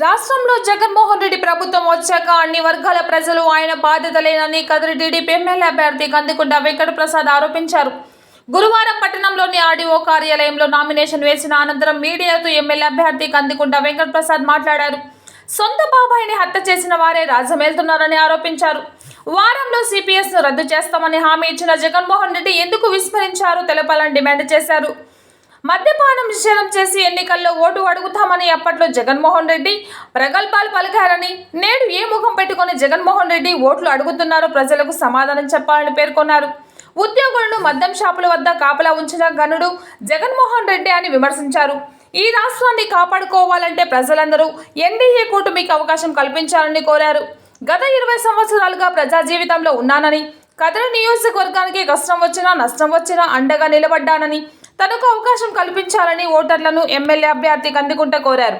రాష్ట్రంలో జగన్మోహన్ రెడ్డి ప్రభుత్వం వచ్చాక అన్ని వర్గాల ప్రజలు ఆయన బాధ్యతలేనని కదిరి టీడీపీ ఎమ్మెల్యే అభ్యర్థి కందికొండ వెంకటప్రసాద్ ఆరోపించారు. గురువారం పట్టణంలోని ఆర్డీఓ కార్యాలయంలో నామినేషన్ వేసిన అనంతరం మీడియాతో ఎమ్మెల్యే అభ్యర్థి కందికొండ వెంకటప్రసాద్ మాట్లాడారు. సొంత బాబాయిని హత్య చేసిన వారే రాజ్యమేలుతున్నారని ఆరోపించారు. వారంలో సిపిఎస్ను రద్దు చేస్తామని హామీ ఇచ్చిన జగన్మోహన్ రెడ్డి ఎందుకు విస్మరించారో తెలపాలని డిమాండ్ చేశారు. మద్యపానం నిషేధం చేసి ఎన్నికల్లో ఓటు అడుగుతామని అప్పట్లో జగన్మోహన్ రెడ్డి ప్రగల్భాలు పలికారని నేడు ఏ ముఖం పెట్టుకుని జగన్మోహన్ రెడ్డి ఓట్లు అడుగుతున్నారో ప్రజలకు సమాధానం చెప్పాలని పేర్కొన్నారు. ఉద్యోగులను మద్యం షాపుల వద్ద కాపలా ఉంచిన గనుడు జగన్మోహన్ రెడ్డి అని విమర్శించారు. ఈ రాష్ట్రాన్ని కాపాడుకోవాలంటే ప్రజలందరూ ఎన్డీఏ కూటమికి అవకాశం కల్పించాలని కోరారు. గత ఇరవై సంవత్సరాలుగా ప్రజా జీవితంలో ఉన్నానని కదరు నియోజకవర్గానికి కష్టం వచ్చినా నష్టం వచ్చినా అండగా నిలబడ్డానని తనకు అవకాశం కల్పించాలని ఓటర్లను ఎమ్మెల్యే అభ్యర్థి కందుకుంట కోరారు.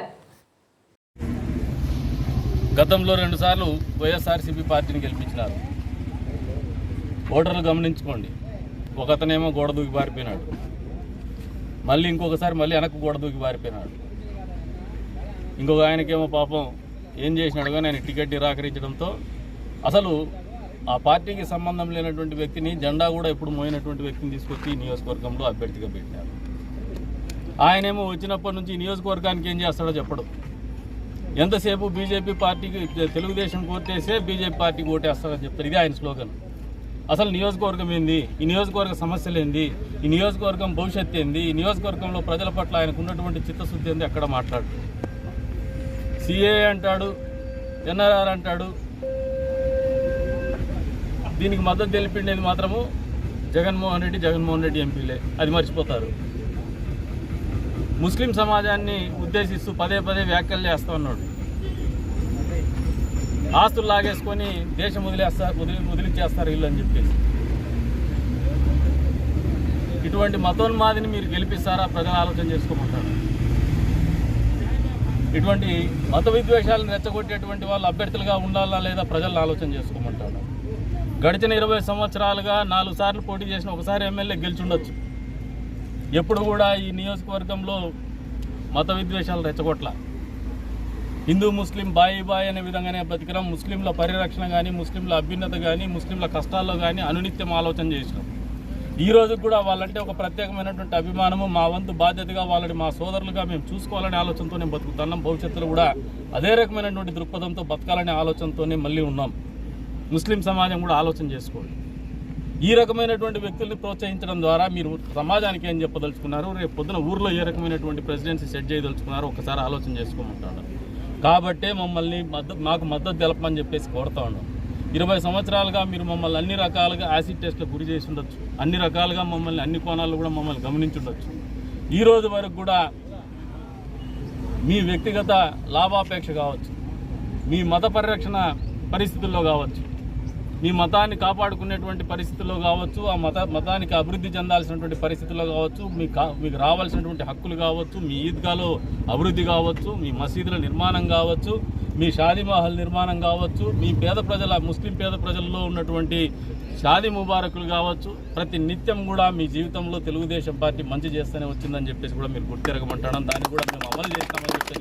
గతంలో రెండుసార్లు వైఎస్ఆర్సీపీ పార్టీని గెలిపించినారు. ఓటర్లు గమనించుకోండి. ఒకతనేమో గోడ దూకి పారిపోయినాడు. మళ్ళీ ఇంకొకసారి మళ్ళీ వెనక్కి గోడ దూకి పారిపోయినాడు. ఇంకొక ఆయనకేమో పాపం ఏం చేసినాడు కానీ ఆయన టికెట్ నిరాకరించడంతో అసలు ఆ పార్టీకి సంబంధం లేనటువంటి వ్యక్తిని జెండా కూడా ఎప్పుడు మోయినటువంటి వ్యక్తిని తీసుకొచ్చి ఈ నియోజకవర్గంలో అభ్యర్థిగా పెట్టినారు. ఆయనేమో వచ్చినప్పటి నుంచి ఈ నియోజకవర్గానికి ఏం చేస్తాడో చెప్పడు. ఎంతసేపు బీజేపీ పార్టీకి తెలుగుదేశం ఓటేసే బీజేపీ పార్టీకి ఓటేస్తారని చెప్తారు. ఇది ఆయన స్లోగన్ అసలు నియోజకవర్గం ఏంది? ఈ నియోజకవర్గ సమస్యలు ఏంది? ఈ నియోజకవర్గం భవిష్యత్తు ఏంది? ఈ నియోజకవర్గంలో ప్రజల పట్ల ఆయనకు ఉన్నటువంటి చిత్తశుద్ధి ఏంది? అక్కడ మాట్లాడు సిఏ అంటాడు ఎన్ఆర్ఆర్ అంటాడు దీనికి మద్దతు తెలిపిండేది మాత్రము జగన్మోహన్ రెడ్డి జగన్మోహన్ రెడ్డి ఎంపీలే. అది మర్చిపోతారు. ముస్లిం సమాజాన్ని ఉద్దేశిస్తూ పదే పదే వ్యాఖ్యలు చేస్తూ ఉన్నాడు. ఆస్తులు లాగేసుకొని దేశం వదిలేస్తారు వదిలి వదిలిచ్చేస్తారు వీళ్ళు అని చెప్పేసి. ఇటువంటి మతోన్మాదిని మీరు గెలిపిస్తారా? ప్రజలు ఆలోచన చేసుకోమంటారు? ఇటువంటి మత విద్వేషాలను రెచ్చగొట్టేటువంటి వాళ్ళు అభ్యర్థులుగా ఉండాలా లేదా ప్రజలను ఆలోచన చేసుకోమంటారు? గడిచిన ఇరవై సంవత్సరాలుగా నాలుగు సార్లు పోటీ చేసిన ఒకసారి ఎమ్మెల్యే గెలిచుండొచ్చు. ఎప్పుడు కూడా ఈ నియోజకవర్గంలో మత విద్వేషాలు రెచ్చగొట్ల. హిందూ ముస్లిం బాయి బాయ్ అనే విధంగానే బతికరం ముస్లింల పరిరక్షణ కానీ ముస్లింల అభ్యున్నత కానీ ముస్లింల కష్టాల్లో కానీ అనునిత్యం ఆలోచన చేసినాం. ఈ రోజు కూడా వాళ్ళంటే ఒక ప్రత్యేకమైనటువంటి అభిమానము మా వంతు బాధ్యతగా వాళ్ళని మా సోదరులుగా మేము చూసుకోవాలనే ఆలోచనతో బతుకుతున్నాం. భవిష్యత్తులో కూడా అదే రకమైనటువంటి దృక్పథంతో బతకాలనే ఆలోచనతోనే మళ్ళీ ఉన్నాం. ముస్లిం సమాజం కూడా ఆలోచన చేసుకోండి ఈ రకమైనటువంటి వ్యక్తుల్ని ప్రోత్సహించడం ద్వారా మీరు సమాజానికి ఏం చెప్పదలుచుకున్నారు? రేపు పొద్దున ఊర్లో ఏ రకమైనటువంటి ప్రెసిడెన్సీ సెట్ చేయదలుచుకున్నారో ఒకసారి ఆలోచన చేసుకోమంటాడు కాబట్టే మమ్మల్ని మద్దతు మాకు మద్దతు తెలపమని చెప్పేసి కోరుతా ఉన్నాం. ఇరవై సంవత్సరాలుగా మీరు మమ్మల్ని అన్ని రకాలుగా యాసిడ్ టెస్ట్లకు గురి చేసి ఉండొచ్చు. అన్ని రకాలుగా మమ్మల్ని అన్ని కోణాల్లో కూడా మమ్మల్ని గమనించుండొచ్చు ఈ రోజు వరకు కూడా మీ వ్యక్తిగత లాభాపేక్ష కావచ్చు. మీ మత పరిరక్షణ పరిస్థితుల్లో కావచ్చు. మీ మతాన్ని కాపాడుకునేటువంటి పరిస్థితుల్లో కావచ్చు ఆ మత మతానికి అభివృద్ధి చెందాల్సినటువంటి పరిస్థితుల్లో కావచ్చు మీ కా మీకు రావాల్సినటువంటి హక్కులు కావచ్చు మీ ఈద్గాలో అభివృద్ధి కావచ్చు మీ మసీదుల నిర్మాణం కావచ్చు మీ షాదీమహల్ నిర్మాణం కావచ్చు మీ పేద ప్రజల ముస్లిం పేద ప్రజల్లో ఉన్నటువంటి షాదీ ముబారకులు కావచ్చు ప్రతి నిత్యం కూడా మీ జీవితంలో తెలుగుదేశం పార్టీ మంచి చేస్తూనే వచ్చిందని చెప్పేసి కూడా మీరు గుర్తిరగమంటాను దాన్ని కూడా మేము అమలు చేస్తామని చెప్పేసి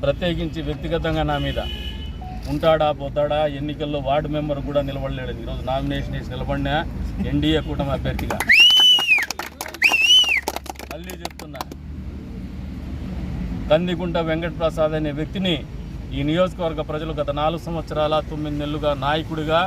ప్రత్యేకించి వ్యక్తిగతంగా నా మీద ఉంటాడా పోతాడా ఎన్నికల్లో వార్డు మెంబర్ కూడా నిలబడలేడు. ఈరోజు నామినేషన్ వేసి నిలబడినా ఎన్డీఏ కూటమి అభ్యర్థిగా. మళ్ళీ చెప్తున్నా. కందికుంట వెంకటప్రసాద్ అనే వ్యక్తిని ఈ నియోజకవర్గ ప్రజలు గత నాలుగు సంవత్సరాల తొమ్మిది నెలలుగా నాయకుడిగా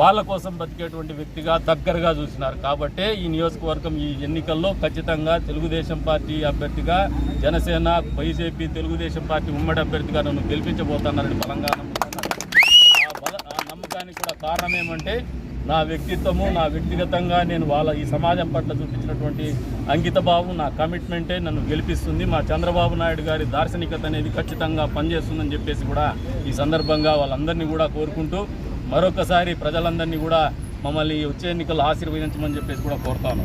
వాళ్ళ కోసం బతికేటువంటి వ్యక్తిగా దగ్గరగా చూసినారు. కాబట్టే ఈ నియోజకవర్గం ఈ ఎన్నికల్లో ఖచ్చితంగా తెలుగుదేశం పార్టీ అభ్యర్థిగా జనసేన బీజేపీ తెలుగుదేశం పార్టీ ఉమ్మడి అభ్యర్థిగా నన్ను గెలిపించబోతున్నారని బలంగా నమ్ముతున్నారు ఆ బల ఆ నమ్మకానికి కూడా కారణం ఏమంటే నా వ్యక్తిత్వము నా వ్యక్తిగతంగా నేను వాళ్ళ ఈ సమాజం పట్ల చూపించినటువంటి అంకిత భావం నా కమిట్మెంటే నన్ను గెలిపిస్తుంది. మా చంద్రబాబు నాయుడు గారి దార్శనికత అనేది ఖచ్చితంగా పనిచేస్తుందని చెప్పేసి కూడా ఈ సందర్భంగా వాళ్ళందరినీ కూడా కోరుకుంటూ మరొకసారి ప్రజలందరినీ కూడా మమ్మల్ని వచ్చే ఎన్నికలు ఆశీర్వదించమని చెప్పేసి కూడా కోరుతాను